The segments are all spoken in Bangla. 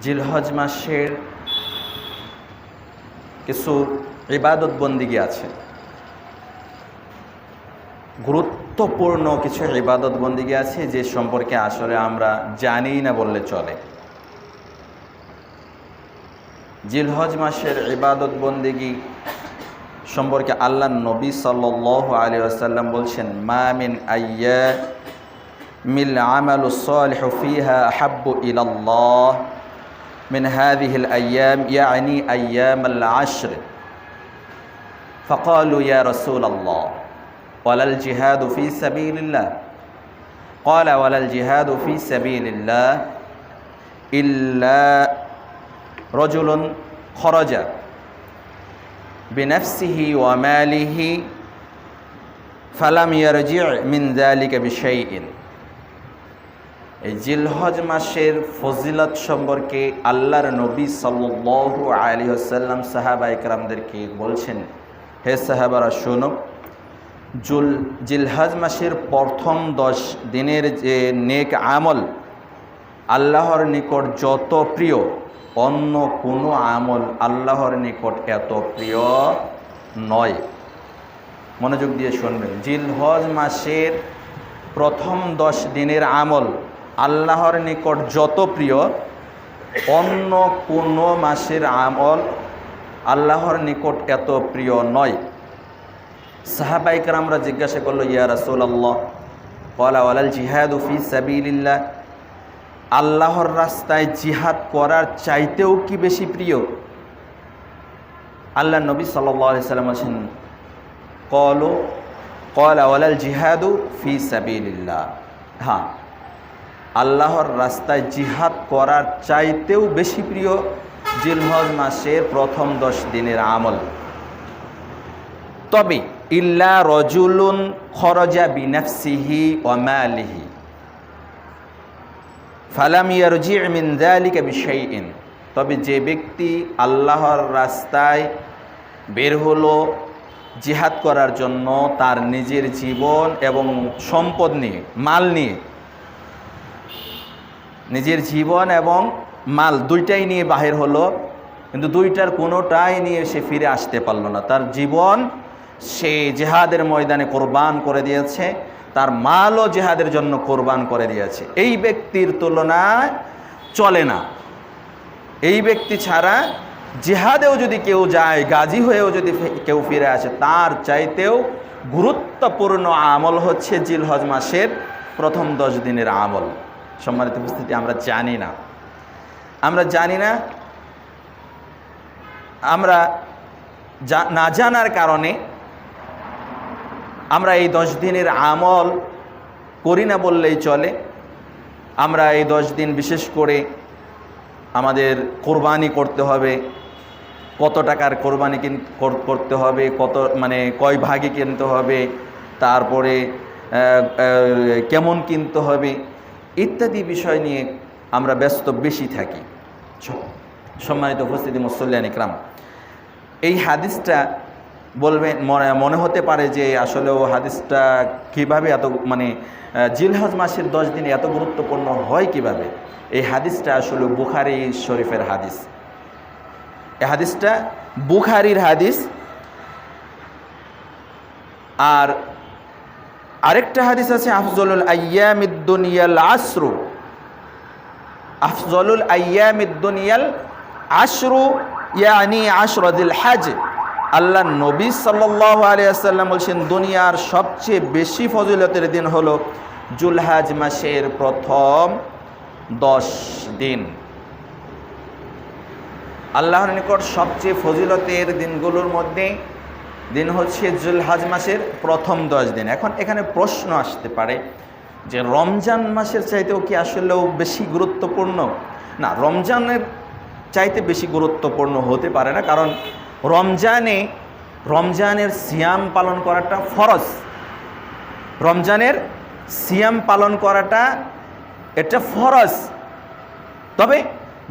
জিলহজ মাসের কিছু ইবাদত বন্দিগি আছে। গুরুত্বপূর্ণ কিছু ইবাদত বন্দিগি আছে যে সম্পর্কে আসলে আমরা জানি না বললে চলে। জিলহজ মাসের ইবাদত বন্দিগি সম্পর্কে আল্লাহ নবী সাল আলী আসাল্লাম বলছেন মামিন আইয়া মিল আমাল সালিহ ফিহা হাব্বু ইলাল্লাহ। من هذه الأيام يعني أيام العشر. فقالوا يا رسول الله ولا الجهاد في سبيل الله. قال ولا الجهاد في سبيل الله إلا رجل خرج بنفسه وماله فلم يرجع من ذلك بشيء. এই জিলহজ মাসের ফজিলত সম্পর্কে আল্লাহর নবী সাল্লাহ আলী আসাল্লাম সাহাবা ইকরামদেরকে বলছেন, হে সাহাবারা, শোনো। জুল, জিলহজ মাসের প্রথম দশ দিনের যে নেক আমল, আল্লাহর নিকট যত প্রিয়, অন্য কোনো আমল আল্লাহর নিকট এত প্রিয় নয়। মনোযোগ দিয়ে শুনবেন। জিলহজ মাসের প্রথম দশ দিনের আমল আল্লাহর নিকট যত প্রিয়, অন্য কোনো মাসের আমল আল্লাহর নিকট এত প্রিয় নয়। সাহাবাইকার আমরা জিজ্ঞাসা করল, ইয়া রাসুল আল্লাহ কলা ওয়ালাল জিহাদ ফি সাবিল্লাহ আল্লাহর রাস্তায় জিহাদ করার চাইতেও কি বেশি প্রিয়? আল্লাহ নবী সাল্লি সাল্লাম আছেন কলো কলা ওয়ালাল জিহাদু ফি সাবিল্লাহ হ্যাঁ আল্লাহর রাস্তায় জিহাদ করার চাইতেও বেশি প্রিয় জিলহজ মাসের প্রথম দশ দিনের আমল। তবে ইল্লা রজুলুন খরজা বিনাফসিহি ওমালিহি ফালাম ইয়ারজি মিন যালিকা বিশাইইন। তবে যে ব্যক্তি আল্লাহর রাস্তায় বের হলো জিহাদ করার জন্য তার নিজের জীবন এবং সম্পদ নিয়ে, মাল নিয়ে নিজের জীবন এবং মাল দুইটাই নিয়ে বাহির হলো, কিন্তু দুইটার কোনোটাই নিয়ে সে ফিরে আসতে পারল না। তার জীবন সে জেহাদের ময়দানে কোরবান করে দিয়েছে, তার মালও জেহাদের জন্য কোরবান করে দিয়েছে। এই ব্যক্তির তুলনায় চলে না। এই ব্যক্তি ছাড়া জেহাদেও যদি কেউ যায়, গাজী হয়েও যদি কেউ ফিরে আসে, তার চাইতেও গুরুত্বপূর্ণ আমল হচ্ছে জিলহজ মাসের প্রথম দশ দিনের আমল। সম্মানিত উপস্থিতি, আমরা জানি না। আমরা জানি না, আমরা না জানার কারণে আমরা এই দশ দিনের আমল করি না বললেই চলে। আমরা এই দশ দিন বিশেষ করে আমাদের কোরবানি করতে হবে, কত টাকার কোরবানি করতে হবে, কত মানে কয় ভাগে কিনতে হবে, তারপরে কেমন কিনতে হবে ইত্যাদি বিষয় নিয়ে আমরা ব্যস্ত বেশি থাকি। সম্মানিত উপস্থিতি মুসল্লিয়ান ইকরাম, এই হাদিসটা বলবেন, মনে মনে হতে পারে যে আসলে ও হাদিসটা কীভাবে এত মানে জিলহজ মাসের দশ দিন এত গুরুত্বপূর্ণ হয় কীভাবে? এই হাদিসটা আসলে বুখারি শরীফের হাদিস। এই হাদিসটা বুখারির হাদিস। আর আরেকটা হাদিস আছে, আফজলুল আয়ামিদ্দুনিয়াল আশরু। আফজলুল আয়ামিদ্দুনিয়াল আশরু, ইয়ানি আশরদিল হাজ। আল্লাহ নবী সাল্লাহ আলিয়াল্লাম বলছেন, দুনিয়ার সবচেয়ে বেশি ফজিলতের দিন হলো জুলহাজ মাসের প্রথম দশ দিন। আল্লাহর নিকট সবচেয়ে ফজিলতের দিনগুলোর মধ্যে দিন হচ্ছে জুলহাজ মাসের প্রথম দশ দিন। এখন এখানে প্রশ্ন আসতে পারে যে রমজান মাসের চাইতেও কি আসলেও বেশি গুরুত্বপূর্ণ? না, রমজানের চাইতে বেশি গুরুত্বপূর্ণ হতে পারে না, কারণ রমজানে, রমজানের সিয়াম পালন করাটা ফরজ। রমজানের সিয়াম পালন করাটা এটা ফরজ। তবে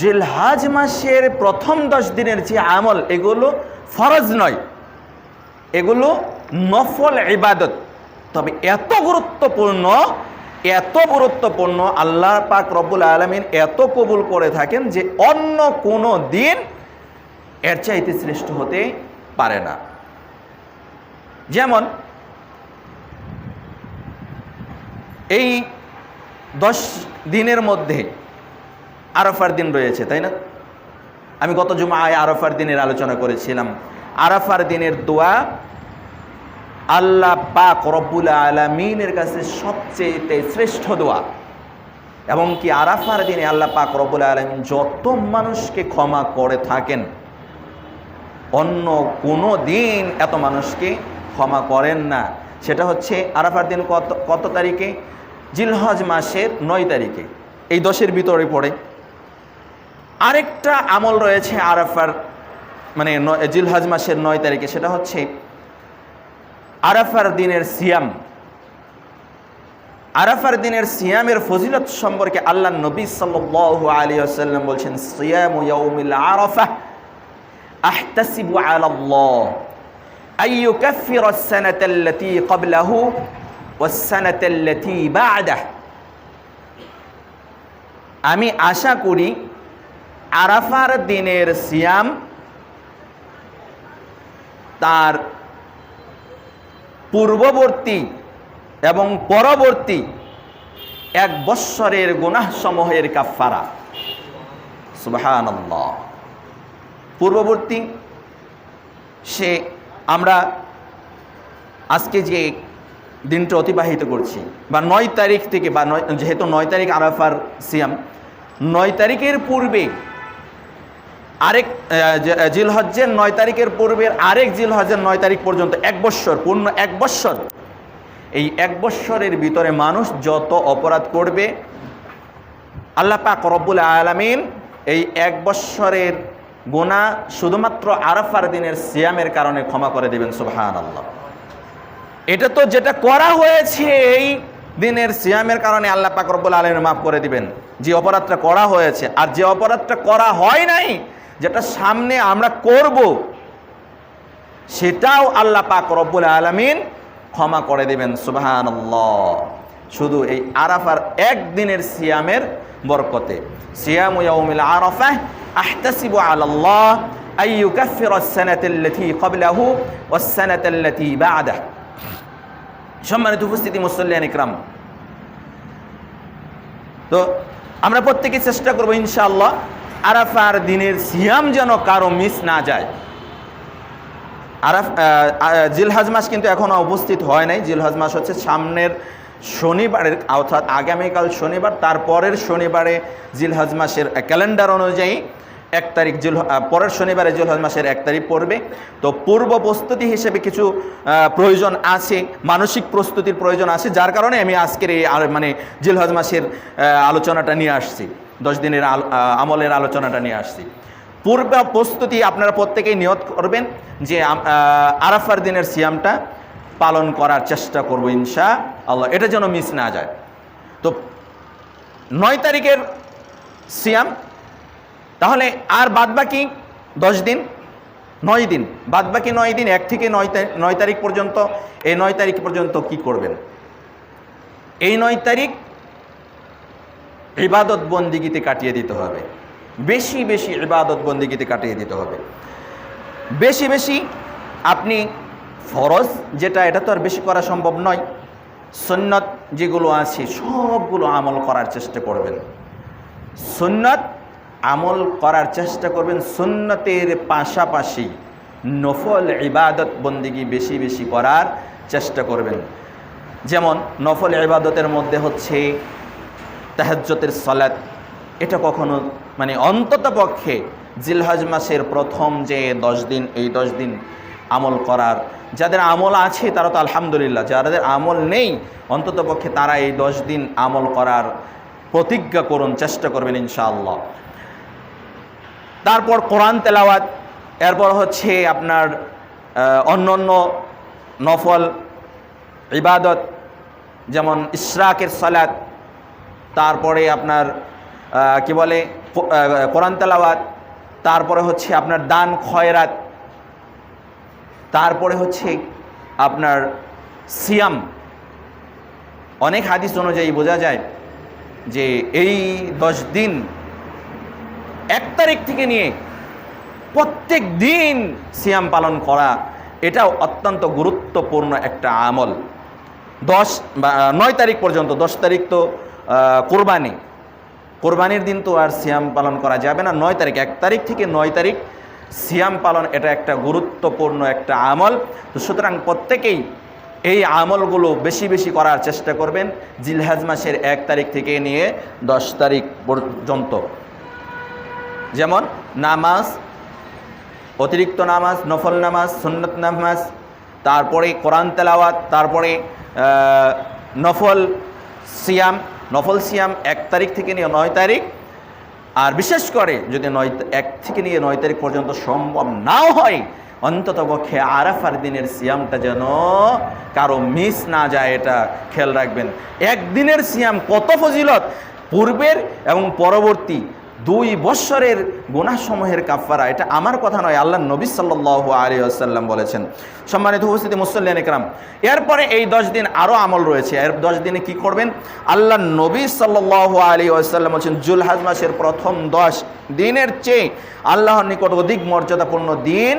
জিলহাজ মাসের প্রথম দশ দিনের যে আমল, এগুলো ফরজ নয়। এগুলো নফল ইবাদত। তবে এত গুরুত্বপূর্ণ এত গুরুত্বপূর্ণ আল্লাহ পাক রব্বুল আলমিন এত কবুল করে থাকেন যে অন্য কোনো দিন এর চাইতে শ্রেষ্ঠ হতে পারে না। যেমন, এই দশ দিনের মধ্যে আরফার দিন রয়েছে, তাই না? আমি গত জুমায় আরফার দিনের আলোচনা করেছিলাম। আরাফার দিনের দোয়া আল্লাহ পাক রব্বুল আলমিনের কাছে সবচেয়ে শ্রেষ্ঠ দোয়া। এবং কি আরাফার দিনে আল্লাহ পাক রব্বুল আলমিন যত মানুষকে ক্ষমা করে থাকেন, অন্য কোনো দিন এত মানুষকে ক্ষমা করেন না। সেটা হচ্ছে আরাফার দিন কত কত তারিখে? জিলহজ মাসের নয় তারিখে। এই দশের ভিতরে পড়ে। আরেকটা আমল রয়েছে আরাফার মানে জিল জিলহজ মাসের নয় তারিখে, সেটা হচ্ছে আরাফার দিনের সিয়াম। আরাফার দিনের সিয়ামের ফজিলত সম্পর্কে আল্লাহ নবী সাল্লাল্লাহু আলাইহি ওয়াসাল্লাম বলছেন, সিয়ামু ইয়াউমিল আরাফা আহতাসিবু আলা আল্লাহ আই ইউকাফিরা আস-সানাতা আল্লাতী ক্বাবলাহু ওয়াস-সানাতা আল্লাতী বা'দাহু। আমি আশা করি আরাফার দিনের সিয়াম তার পূর্ববর্তী এবং পরবর্তী এক বৎসরের গুনাহসমূহের কাফারা সুবাহান পূর্ববর্তী, সে আমরা আজকে যে দিনটা অতিবাহিত করছি, বা নয় তারিখ থেকে, বা নয়, যেহেতু নয় তারিখ আরাফার সিয়াম, নয় তারিখের পূর্বে আরেক জিলহজ্জের নয় তারিখের পূর্বের আরেক জিলহজ্জের নয় তারিখ পর্যন্ত এক বৎসর, পূর্ণ এক বৎসর। এই এক বৎসরের ভিতরে মানুষ যত অপরাধ করবে, আল্লাহ পাক রব্বুল আলমিন এই এক বৎসরের গোনা শুধুমাত্র আরাফার দিনের সিয়ামের কারণে ক্ষমা করে দেবেন সুবহান আল্লাহ এটা তো যেটা করা হয়েছে এই দিনের সিয়ামের কারণে আল্লাহ পাক রব্বুল আলমিন মাফ করে দিবেন। যে অপরাধটা করা হয়েছে, আর যে অপরাধটা করা হয় নাই যেটা সামনে আমরা করব, সেটাও আল্লাহ পাক রব্বুল আলমিন ক্ষমা করে দেবেন সুবাহান শুধু এই আরাফার একদিনের সিয়ামের বরকতে। সিয়াম ইয়াউমিল আরাফাহ আহতাসিবু আলাল্লাহ আই ইউকাফির আস-সানাত আল্লাতী ক্বাবলাহু ওয়াস-সানাত আল্লাতী বা'দাহ। সম্মানিত উপস্থিতি মুসল্লিয়ান ইকরাম, তো আমরা প্রত্যেকে চেষ্টা করব ইনশাআল্লাহ আরাফার দিনের সিয়াম যেন কারও মিস না যায়। আরাফ জিলহাজ মাস কিন্তু এখনও উপস্থিত হয় নাই। জিলহাজ মাস হচ্ছে সামনের শনিবারের, অর্থাৎ আগামীকাল শনিবার, তারপরের শনিবারে জিলহাজ মাসের ক্যালেন্ডার অনুযায়ী এক তারিখ জুল পরের শনিবারে জুলহজ মাসের এক তারিখ পড়বে। তো পূর্ব প্রস্তুতি হিসেবে কিছু প্রয়োজন আছে, মানসিক প্রস্তুতির প্রয়োজন আছে, যার কারণে আমি আজকের এই মানে জিলহজ মাসের আলোচনাটা নিয়ে আসছি। দশ দিনের আমলের আলোচনাটা নিয়ে আসছি। পূর্ব প্রস্তুতি আপনারা প্রত্যেকেই নিয়ত করবেন যে আরাফার দিনের সিয়ামটা পালন করার চেষ্টা করব ইনশা আল্লাহ। এটা যেন মিস না যায়। তো নয় তারিখের সিয়াম, তাহলে আর বাদবাকি দশ দিন? নয় দিন। বাদবাকি নয় দিন, এক থেকে নয় নয় তারিখ পর্যন্ত এই নয় তারিখ পর্যন্ত কি করবেন? এই নয় তারিখ ইবাদত বন্দিগিতে কাটিয়ে দিতে হবে। বেশি বেশি ইবাদত বন্দিগিতে কাটিয়ে দিতে হবে। বেশি বেশি আপনি ফরজ যেটা, এটা তো আর বেশি করা সম্ভব নয়। সন্ন্যত যেগুলো আছে, সবগুলো আমল করার চেষ্টা করবেন। সন্ন্যত আমল করার চেষ্টা করবেন। সুন্নতের পাশাপাশি নফল ইবাদত বন্দিগি বেশি বেশি করার চেষ্টা করবেন। যেমন নফল ইবাদতের মধ্যে হচ্ছে তাহাজ্যতের সলাৎ এটা কখনো মানে অন্তত পক্ষে জিলহাজ মাসের প্রথম যে দশ দিন, এই দশ দিন আমল করার। যাদের আমল আছে তারা তো আলহামদুলিল্লাহ, যাদের আমল নেই, অন্তত পক্ষে তারা এই দশ দিন আমল করার প্রতিজ্ঞা করুন, চেষ্টা করবেন ইনশাআল্লাহ। তারপর কোরআন তেলাওয়াত, এরপর হচ্ছে আপনার অন্য অন্য নফল, ইবাদত, যেমন ইশরাকের সালাত তারপরে আপনার কি বলে কোরআন তেলাওয়াত, তারপরে হচ্ছে আপনার দান খয়রাত, তারপরে হচ্ছে আপনার সিয়াম। অনেক হাদিস অনুযায়ী বোঝা যায় যে এই দশ দিন এক তারিখ থেকে নিয়ে প্রত্যেক দিন সিয়াম পালন করা, এটাও অত্যন্ত গুরুত্বপূর্ণ একটা আমল। দশ বা নয় তারিখ পর্যন্ত, দশ তারিখ তো কোরবানি। কোরবানির দিন তো আর সিয়াম পালন করা যাবে না। নয় তারিখ, এক তারিখ থেকে নয় তারিখ সিয়াম পালন, এটা একটা গুরুত্বপূর্ণ একটা আমল। তো সুতরাং প্রত্যেকেই এই আমলগুলো বেশি বেশি করার চেষ্টা করবেন জিলহাজ মাসের এক তারিখ থেকে নিয়ে দশ তারিখ পর্যন্ত। যেমন নামাজ, অতিরিক্ত নামাজ, নফল নামাজ, সুন্নত নামাজ, তারপরে কোরআন তেলাওয়াত, তারপরে নফল সিয়াম নফল সিয়াম এক তারিখ থেকে নিয়ে নয় তারিখ। আর বিশেষ করে যদি নয় এক থেকে নিয়ে নয় তারিখ পর্যন্ত সম্ভব নাও হয়, অন্তত পক্ষে আরাফার দিনের সিয়ামটা যেন কারও মিস না যায়, এটা খেয়াল রাখবেন। একদিনের সিয়াম কত ফজিলত? পূর্বের এবং পরবর্তী দুই বৎসরের গুণাসমূহের কাফারা এটা আমার কথা নয়, আল্লাহ নবী সাল্লাহ আলী আসাল্লাম বলেছেন। সম্মানিত উপস্থিতি, মুসল্লিয়ান ইকরাম এরপরে এই দশ দিন আরও আমল রয়েছে। এর দশ দিনে কি করবেন? আল্লাহ নবী সাল্লাহ আলী আসাল্লাম বলছেন, জুলহাজ মাসের প্রথম দশ দিনের চেয়ে আল্লাহর নিকট অধিক মর্যাদাপূর্ণ দিন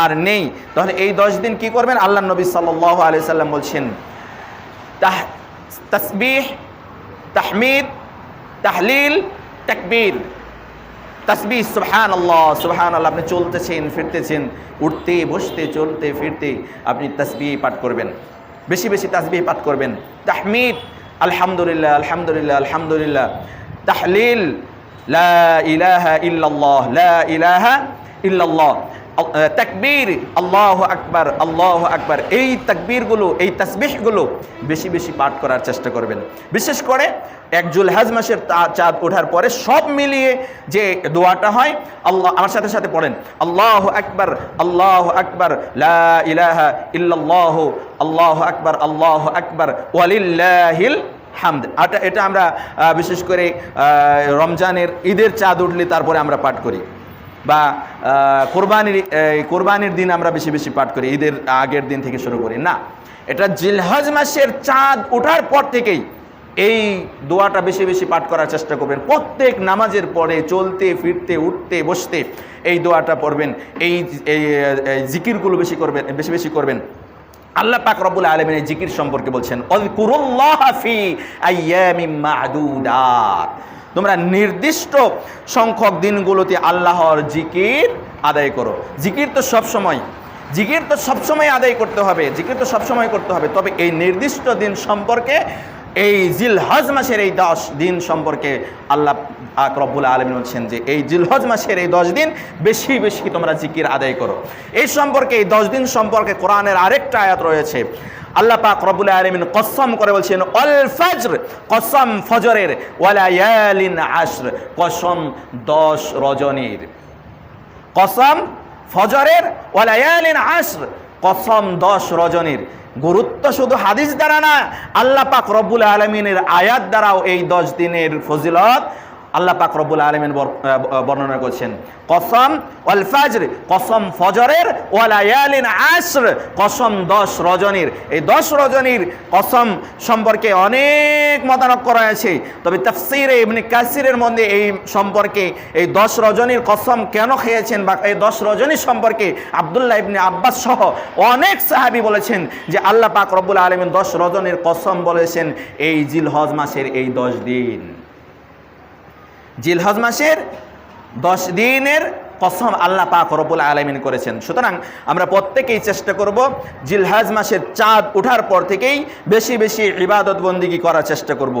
আর নেই। তাহলে এই দশ দিন কি করবেন? আল্লাহ নবী সাল্লাহ আলি সাল্লাম বলছেন, তাহ তসবিহ, তাহমিদ, তাহলিল তাকবীর। তসবি সুহান আল্লাহ সুহান আল্লাহ আপনি চলতেছেন, ফিরতেছেন, উঠতে, বসতে, চলতে, ফিরতে আপনি তসবি পাঠ করবেন। বেশি বেশি তসবি পাঠ করবেন। তাহমিদ, আলহামদুলিল্লাহ আলহামদুলিল্লাহ আলহামদুলিল্লাহ। তাহলিল, লা ইলাহা ইল্লাল্লাহ, লা ইলাহা ইল্লাল্লাহ। তাকবীর, আল্লাহ আকবার আল্লাহ আকবার। এই তাকবীরগুলো, এই তাসবিহগুলো বেশি বেশি পাঠ করার চেষ্টা করবেন। বিশেষ করে এক জুলহাজ মাসের চাঁদ ওঠার পরে সব মিলিয়ে যে দোয়াটা হয়, আল্লাহ, আমার সাথে সাথে পড়েন, আল্লাহ আকবার আল্লাহ আকবার, লা ইলাহা ইল্লাল্লাহ, আল্লাহ আকবার আল্লাহ আকবার, ওয়ালিল্লাহিল হামদ। এটা এটা আমরা বিশেষ করে রমজানের ঈদের চাঁদ উঠলে তারপরে আমরা পাঠ করি। বা কোরবানির কোরবানির দিন আমরা বেশি বেশি পাঠ করি, ঈদের আগের দিন থেকে শুরু করি। না, এটা জিলহজ মাসের চাঁদ ওঠার পর থেকেই এই দোয়াটা বেশি বেশি পাঠ করার চেষ্টা করবেন। প্রত্যেক নামাজের পরে চলতে, ফিরতে, উঠতে, বসতে এই দোয়াটা পড়বেন। এই জিকিরগুলো বেশি করবেন, বেশি বেশি করবেন। আল্লাহ পাক রব্বুল আলমিন এই জিকির সম্পর্কে বলছেন অযকুরুল্লাহ ফি আইয়ামিম মা'দুদাত তোমরা নির্দিষ্ট সংখ্যক দিনগুলোতে আল্লাহর জিকির আদায় করো। জিকির তো সব সময় জিকির তো সবসময় আদায় করতে হবে। জিকির তো সবসময় করতে হবে। তবে এই নির্দিষ্ট দিন সম্পর্কে, এই জিলহজ মাসের এই দশ দিন সম্পর্কে আল্লাহ পাক রব্বুল আলমিন বলছেন যে, এই জিলহজ মাসের এই দশ দিন বেশি বেশি তোমরা জিকির আদায় করো। এই সম্পর্কে, এই দশ দিন সম্পর্কে কোরআনের আরেকটা আয়াত রয়েছে। আল্লাহ পাক রব্বুল আলমিন কসম করে বলছেন, অল ফজর, কসম ফজরের ওয়ালায়ালিন আশ্র কসম দশ রজনীর। কসম ফজরের ওয়ালায়ালিন আশ্র, কসম দশ রজনীর। গুরুত্ব শুধু হাদিস দ্বারা না, আল্লাহ পাক রব্বুল আলমিনের আয়াত দ্বারাও এই দশ দিনের ফজিলত আল্লাহ পাক রব্বুল আলমিন বর্ণনা করছেন। কসম ওয়াল ফাজর, কসম ফজরের ওয়ালায়ালিন আশ্র কসম দশ রজনীর। এই দশ রজনীর কসম সম্পর্কে অনেক মতানক্য রয়েছে। তবে তাফসিরে ইবনে কাসিরের মধ্যে এই সম্পর্কে এই দশ রজনীর কসম কেন খেয়েছেন বা এই দশ রজনীর সম্পর্কে আবদুল্লাহ ইবনে আব্বাস সহ অনেক সাহাবি বলেছেন যে আল্লাহ পাক রব্বুল আলমিন দশ রজনীর কসম বলেছেন এই জিলহজ মাসের এই দশ দিন। জিলহজ মাসের দশ দিনের কসম আল্লাহ পাক রব্বুল আলমিন করেছেন। সুতরাং আমরা প্রত্যেকেই চেষ্টা করব জিলহাজ মাসের চাঁদ ওঠার পর থেকেই বেশি বেশি ইবাদত বন্দিগি করার চেষ্টা করব।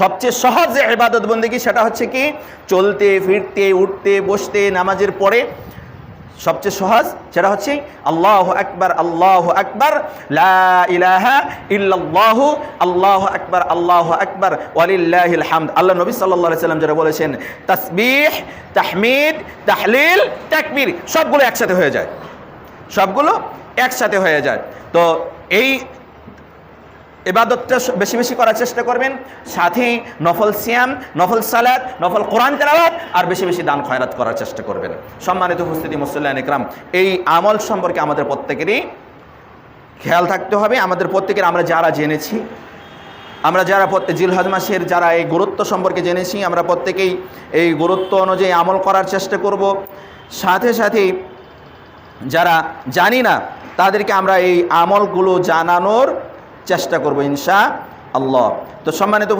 সবচেয়ে সহজ যে ইবাদত বন্দিগি সেটা হচ্ছে কি, চলতে, ফিরতে, উঠতে, বসতে, নামাজের পরে সবচেয়ে সহজ, সেটা হচ্ছে আল্লাহ আকবার আল্লাহ আকবার ইলাহা আল্লাহ আকবার আল্লাহ আকবার, ওয়ালিল্লাহিল আল্লাহ নবী আলাইহি সাল্লাম যারা বলেছেন, তাসবিহ, তাহমিদ, তাহলিল, তাকবির, সবগুলো একসাথে হয়ে যায়। সবগুলো একসাথে হয়ে যায়। তো এই এবাদতটা বেশি বেশি করার চেষ্টা করবেন। সাথে নফল সিয়াম, নফল সালাদ নফল কোরআন তেলাওয়াত, আর বেশি বেশি দান খয়রাত করার চেষ্টা করবেন। সম্মানিত উপস্থিতি মুসল্লান ইকরাম, এই আমল সম্পর্কে আমাদের প্রত্যেকেরই খেয়াল থাকতে হবে। আমাদের প্রত্যেকের আমরা যারা জেনেছি, আমরা যারা প্রত্যেক জিলহজ মাসের যারা এই গুরুত্ব সম্পর্কে জেনেছি, আমরা প্রত্যেকেই এই গুরুত্ব অনুযায়ী আমল করার চেষ্টা করব। সাথে সাথে যারা জানি না, তাদেরকে আমরা এই আমলগুলো জানানোর চেষ্টা করব ইনশা আল্লাহ। তো সম্মানিত